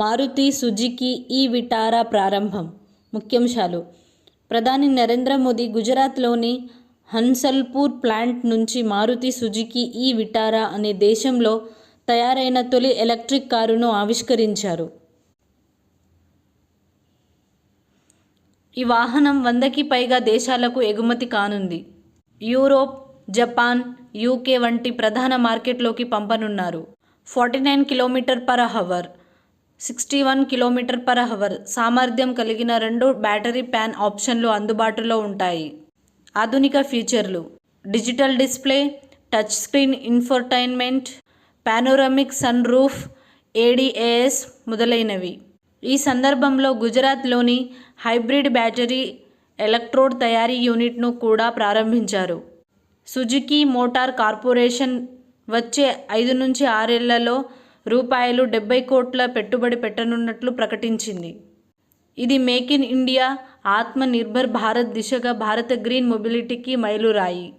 Maruti Suzuki ఈ Vitara ప్రారంభం. ముఖ్యాంశాలు. ప్రధాని నరేంద్ర మోదీ గుజరాత్లోని హన్సల్పూర్ ప్లాంట్ నుంచి మారుతి సుజుకి ఈ విటారా అనే దేశంలో తయారైన తొలి ఎలక్ట్రిక్ కారును ఆవిష్కరించారు. ఈ వాహనం వందకి పైగా దేశాలకు ఎగుమతి కానుంది. యూరోప్ జపాన్ యూకే వంటి ప్రధాన మార్కెట్లోకి పంపనున్నారు. Forty nine kilometre per hour sixty one kilometre per hour సామర్థ్యం కలిగిన రెండు బ్యాటరీ ప్యాన్ ఆప్షన్లు అందుబాటులో ఉంటాయి. ఆధునిక ఫీచర్లు. Digital display touch screen infotainment panoramic sunroof ADAS మొదలైనవి. ఈ సందర్భంలో గుజరాత్లోని హైబ్రిడ్ బ్యాటరీ ఎలక్ట్రోడ్ తయారీ యూనిట్ను కూడా ప్రారంభించారు. సుజుకి మోటార్ కార్పొరేషన్ వచ్చే ఐదు నుంచి ఆరేళ్ళలో రూపాయలు డెబ్బై కోట్ల పెట్టుబడి పెట్టనున్నట్లు ప్రకటించింది. ఇది మేక్ ఇన్ ఇండియా ఆత్మ నిర్భర్ భారత్ దిశగా భారత గ్రీన్ మొబిలిటీకి మైలురాయి.